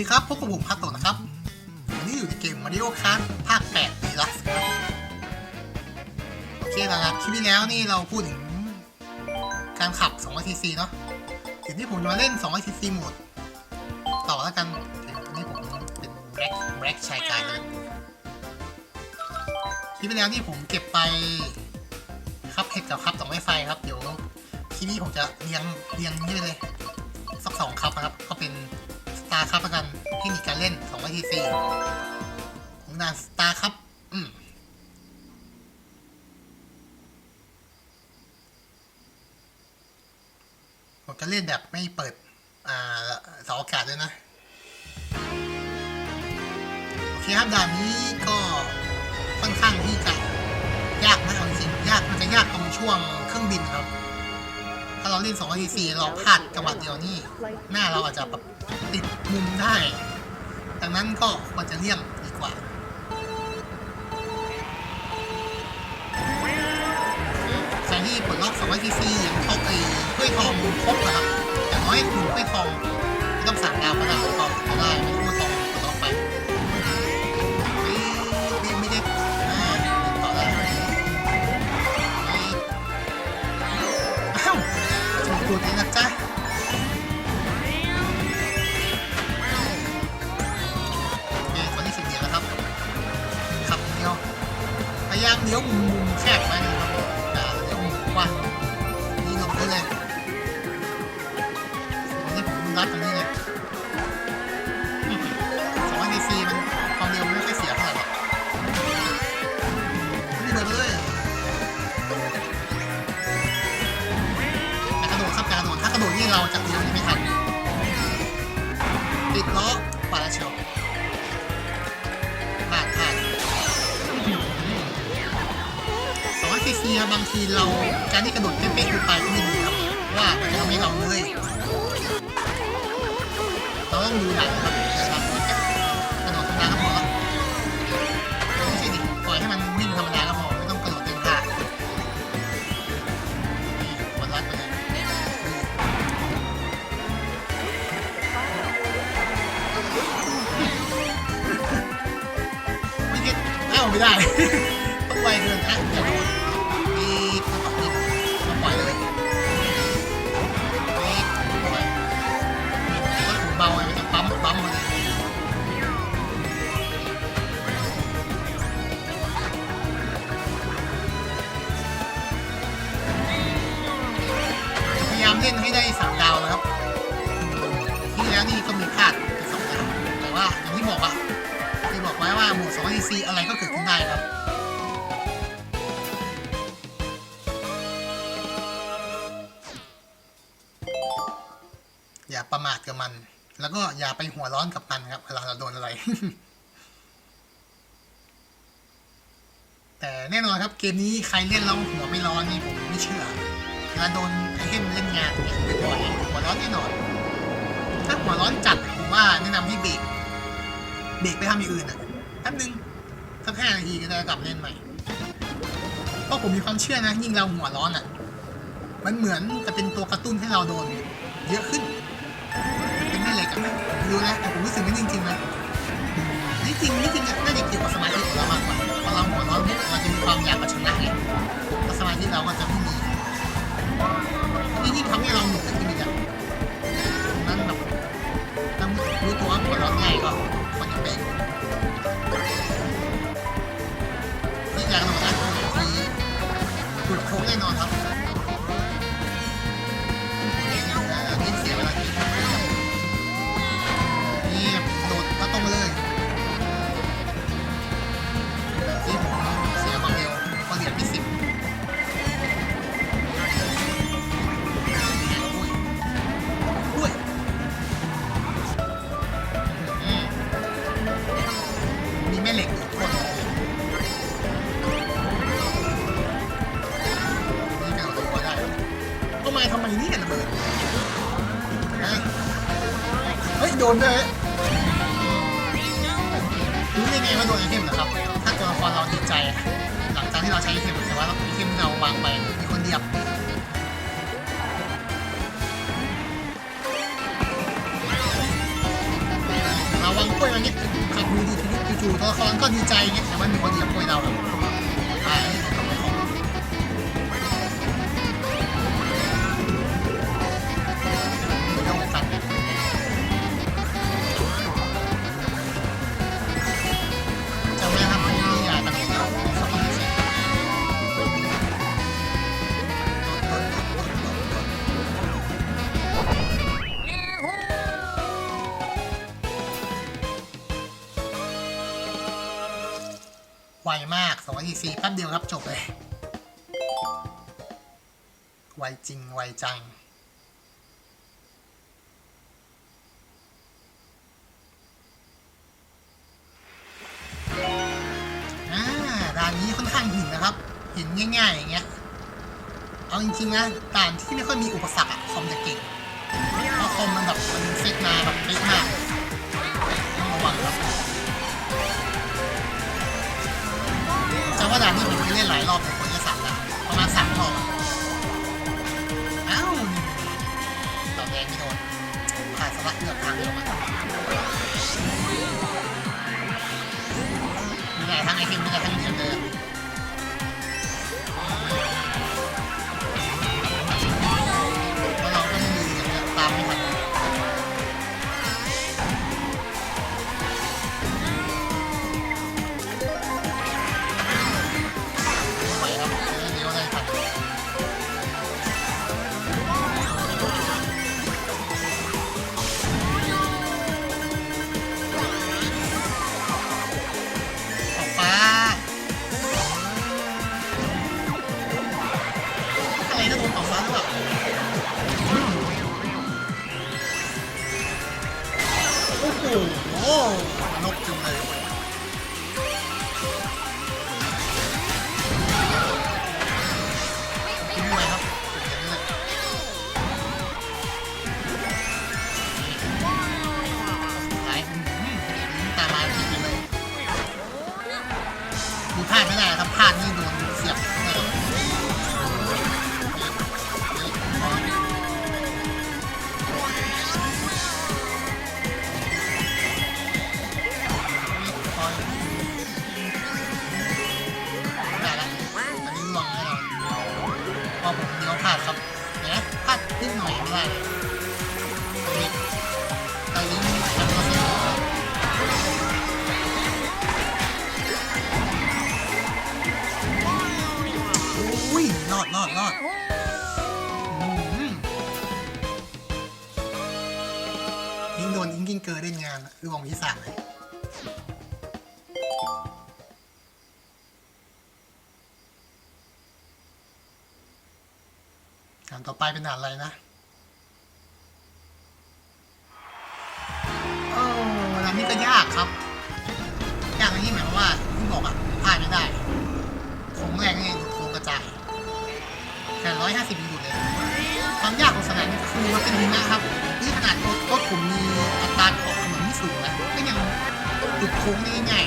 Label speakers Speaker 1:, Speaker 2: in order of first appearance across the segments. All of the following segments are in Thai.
Speaker 1: ดีครับพบกับผมพัตโตนะครับวันนี้อยู่ในเกม Mario Kart ภาค8 d ีลัสครับโอเคนะครับคลิปที่แล้วนี่เราพูดถึงการขับ2 cc เนาะเดี๋ยวนี้ผมมาเล่น2 cc โหมด ต่อแล้วกันเดี๋ยวนี้ผมเป็น Black Black ชายกายเลยคลิปที่แล้วนี่ผมเก็บไปครับเห็ดกับครับสองไม้ไฟครับเดี๋ยวคลิปนี้ผมจะเรียงเรียงนี้ไปเลยสักสองครับนะครับ ก็เป็น ตาครับแล้วกันเทคนิคการเล่น2 0 0 4ของดานสตาร์ครับ อืมผมจะเล่นแบบไม่เปิด อ่าเสาอากาศด้วยนะ โอเคครับด่านนี้ก็ค่อนข้างที่จะยากนะเอาจริงยากมันจะยากตรงช่วงเครื่องบินครับ เราเล่น2 0 0 4เราพลาดจังหวะเดียวนี่หน้าเราอาจจะแบบติดมุมได้ ดังนั้นก็ควรจะเลี่ยงดีกว่าใครที่ปลดล็อก200 cc อย่างเขาไอ้ถ้วยทองครบนะครับอย่างน้อยหนึ่งถ้วยทองไม่ต้องสั่งดาวก็ได้ก็ก็ได้ เราจะเลี้ไม่ทันติดล้อปาดแล้วเชียวผ่านผ่านสองร้อยซีซีบางทีเราการที่กระโดดเป๊ะๆคือไปก็ไม่ดีครับว่ามันจะทำให้เราเลยเราต้องดูหลังครับ ไม่ได้ เกมนี้ใครเล่นแล้วหัวไม่ร้อนนี่ผมไม่เชื่อเวลาโดนไอเทมเล่นงานเนี่ยบ่อยหัวร้อนแน่นอน ถ้าหัวร้อนจัดผมว่าแนะนำให้เบรกเบรกไปทำอย่างอื่นอะแป๊บนึงสักห้านาทีก็จะกลับเล่นใหม่เพราะผมมีความเชื่อนะ ยิ่งเราหัวร้อนอะ มันเหมือนจะเป็นตัวกระตุ้นให้เราโดน เยอะขึ้น เป็นแม่เหล็กอะไม่รู้นะแต่ผมรู้สึกไม่จริงๆนะนี่จริงนี่จริงน่าจะเกี่ยวกับสมาธิของเรามากกว่า พอเราหัวร้อนปุ๊บเราจะมีความอยากเอาชนะไงแล้วสมาธิเราก็จะไม่มีนี่ยิ่งทำให้เราหนุกขึ้นอีกอะนั่นแบบถ้ารู้ตัวว่าหัวร้อนง่ายก็ควรจะเป็นนี่อย่างหนึ่งนะคือหลุดโค้งแน่นอนครับ มีคนเดียบระวังกล้วยมันนี่ยขับดูดีทีนี้จู่ๆตัวละครก็ดีใจเงี้ยแต่ว่ามีคนเดียบกล้วยเรา มาก2 4 4แป๊บเดียวครับจบเลย ไวจริง ไวจัง อ่าด่านนี้ค่อนข้างหินนะครับ หินง่ายๆ อย่างเงี้ย เอาจริงๆนะด่านที่ไม่ค่อยมีอุปสรรคอะคอมจะเก่งเพราะคอมมันแบบมันเซตมาแบบเป๊ะมากต้องระวังครับ ว่าด่านนี้ผมไปเล่นหลายรอบแต่คนจะสั่งนะประมาณสามรอบอ้าวต่อแดงไม่โดนผ่านสลักเกือบทางเดียวมามีหลายทางไอเทมมีหลายทางเหรียญเลย ยิงโดนยิงกินเกอร์ได้งานอะคือวงที่สามเลยด่านต่อไปเป็นด่านอะไรนะโอ้ด่านนี้ก็ยากครับ ยากในที่หมายความว่าที่บอกอะพลาดไม่ได้ ของแรงนี่โคกระจาย แต่ร้อยห้าสิบยังอยู่เลย ความยากของสนามนี้คือมันเป็นหินะครับนี่ขนาดรถรถผมมีอัตราออกถนนที่สูงนะก็ยังหลุดโค้งได้ง่าย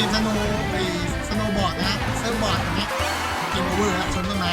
Speaker 1: มีเกมสโนว์ไอสโนบอร์ดนะเซิร์ฟบอร์ดอย่างเงี้ยเกมโอเวอร์ครับชนต้นไม้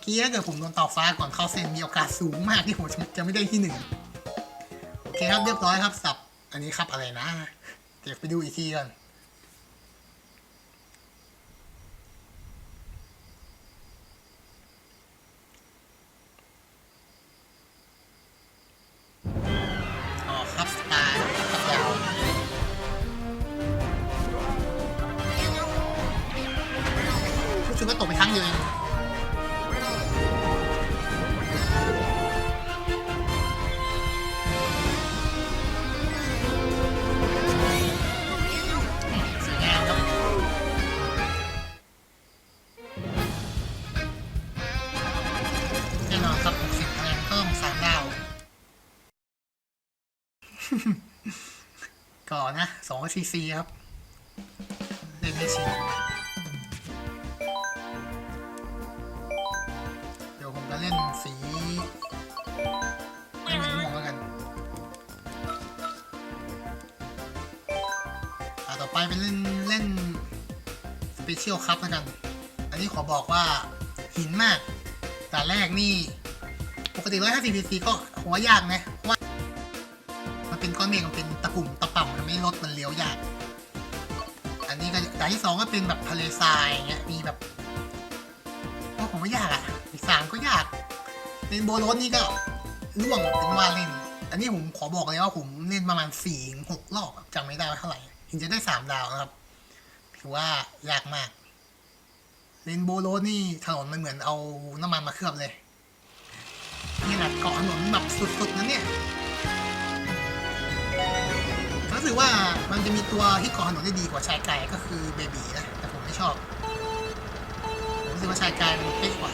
Speaker 1: ตะกี้ถ้าเกิดผมโดนต่อฟ้าก่อนเข้าเส้นมีโอกาสสูงมากที่ผมจะไม่ได้ที่หนึ่งโอเคครับเรียบร้อยครับสับ อันนี้ครับอะไรนะ เดี๋ยวไปดูอีกทีก่อน น่นอนครับ60คะแนนเพิ่ม3ดาวก่อนนะสองซีซีครับ เล่นไม่ชินเดี๋ยวผมจะเล่นสีเล่นสีม่วงแล้วกันต่อไปเป็นเล่นเล่นสเปเชียลคัพแล้วกัน อันนี้ขอบอกว่าหินมาก แต่แรกนี่ ปกติ150 cc ก็หัวยากนะว่า มันเป็นก้อนเมฆมันเป็นตะปุ่มตะป่ำมันไม่ลดมันเลี้ยวยาก อันนี้ก็ด่านที่สองก็เป็นแบบทะเลทรายเงี้ยมีแบบว่าผมว่ายากอะอีกสามก็ยากเป็นโบโลสนี่ก็ร่วงเป็นว่าเล่น อันนี้ผมขอบอกเลยว่าผมเล่นประมาณสี่หกรอบจำไม่ได้ว่าเท่าไหร่ถึงจะได้สามดาวนะครับ ถือว่ายากมาก เลนโบโรนี่ถนนมันเหมือนเอาน้ำมันมาเคลือบเลยนี่แหละเกาะถนนแบบสุดๆนะเนี่ยรู้สึกว่ามันจะมีตัวที่เกาะถนนได้ดีกว่าชายไก่ก็คือเบบีนะ แต่ผมไม่ชอบ ผมรู้สึกว่าชายไก่มันเป๊ะกว่า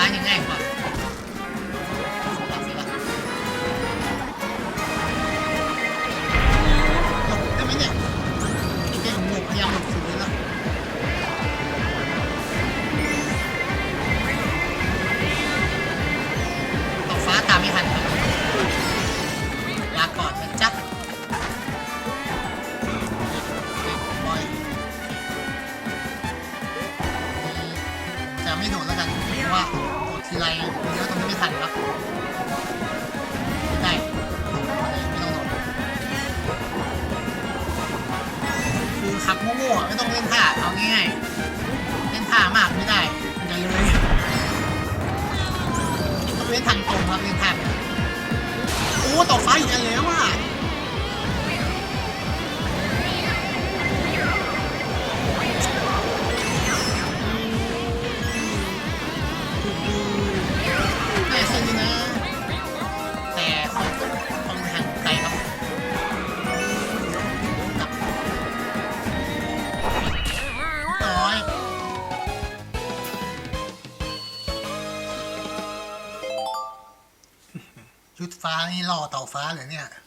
Speaker 1: ทางซ้ ต้องเล่นทางตรงครับเล่นท่าไม่ได้โอ้ต่อฟ้าอีกอันแล้วอะ ดฟ้านี่ล่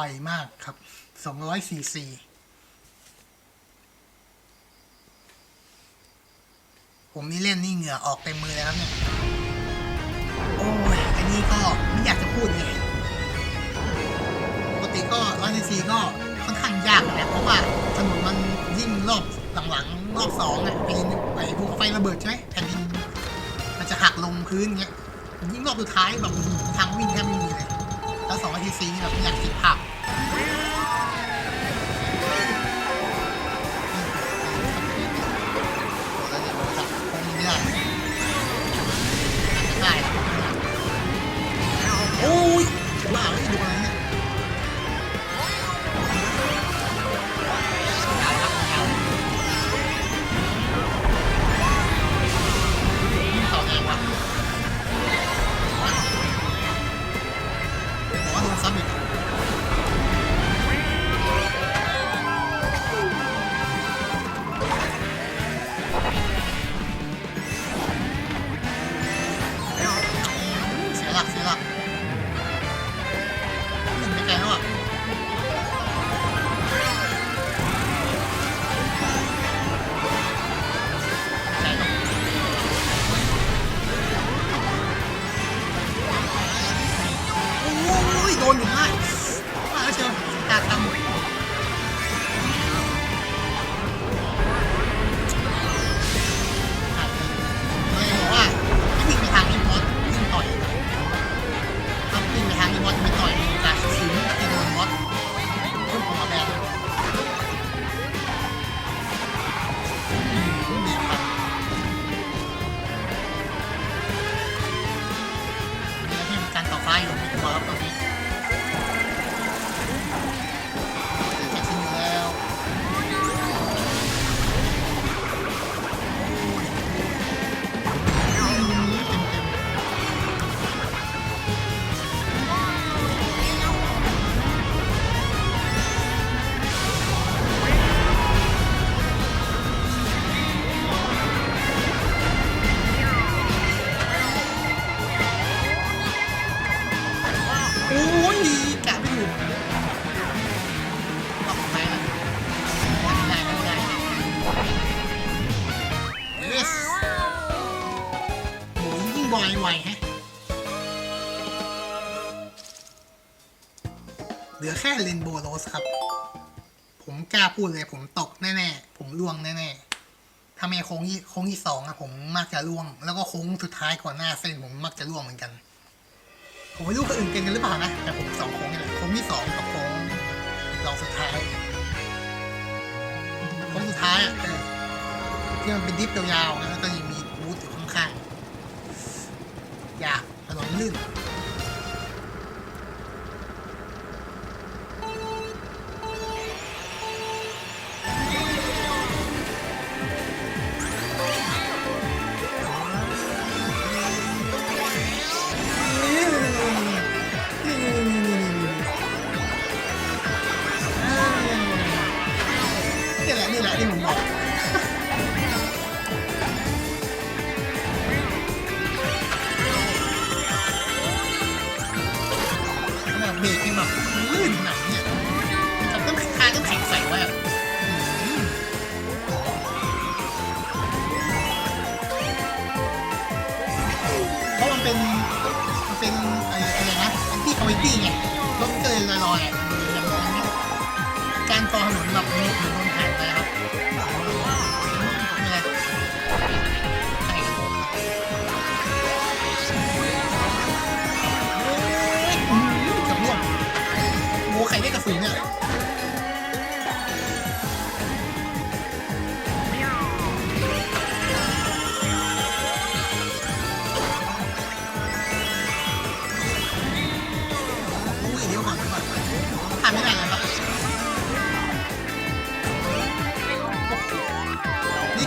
Speaker 1: วมากครับ200ซีซีผมนี่เล่นนี่เหงื่อออกเต็มมือเลยครับเนี่ยโอ้ยอันนี้ก็ไม่อยากจะพูดเลยปกติก็ร้อยซีซีก็ค่อนข้างยากนะเพราะว่าถนนมันยิ่งรอบหลังๆรอบสองอะไอ้ไอ้พวกไฟระเบิดใช่ไหมแผ่นดินมันจะหักลงพื้นเงี้ยยิ่งรอบสุดท้ายแบบทางวิ่งแทบไม่มีเลย แล้วสองนาทีซีนี่แบบไม่อยากคิดภาพแล้วเนี่ยมันจะคงไม่ได้ได้โอ้ย แค่เรนโบว์โรสครับ ผมกล้าพูดเลยผมตกแน่ๆ ผมล่วงแน่ๆ ถ้าไม่โค้งที่โค้งที่สองอะผมมักจะล่วง แล้วก็โค้งสุดท้ายก่อนหน้าเส้นผมมักจะล่วงเหมือนกัน ผมไม่รู้คนอื่นเป็นกันหรือเปล่านะ แต่ผมสองโค้งนี่แหละโค้งที่สองกับโค้งรองสุดท้ายโค้งสุดท้ายอะเออที่มันเป็นดิฟยาวๆแล้วก็ยังมีบูธอยู่ข้างๆ อยากถนนลื่น ลอยอ่การต่อถนนแบบ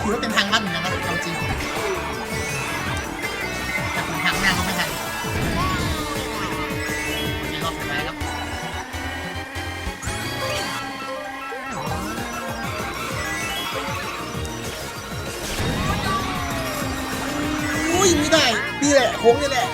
Speaker 1: ถือว่าเป็นทางลัดอนกันนะเอาจริงแต่ผมหักหน้าเขาไม่ทันในรอบสุดท้ายแล้วอุ้ยไม่ได้นี่แหละโค้งนี่แหละ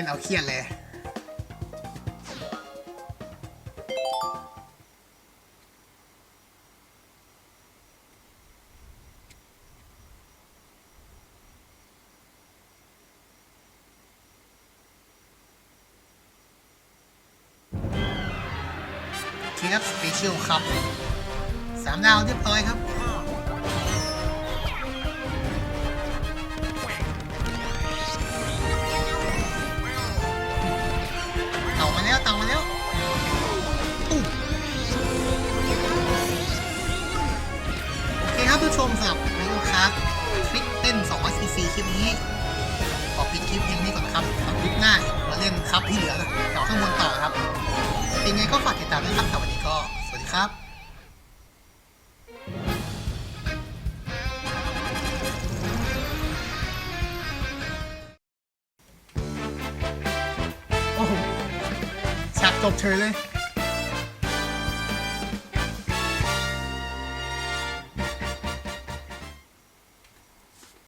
Speaker 1: นเอาเครียดเลย Turley.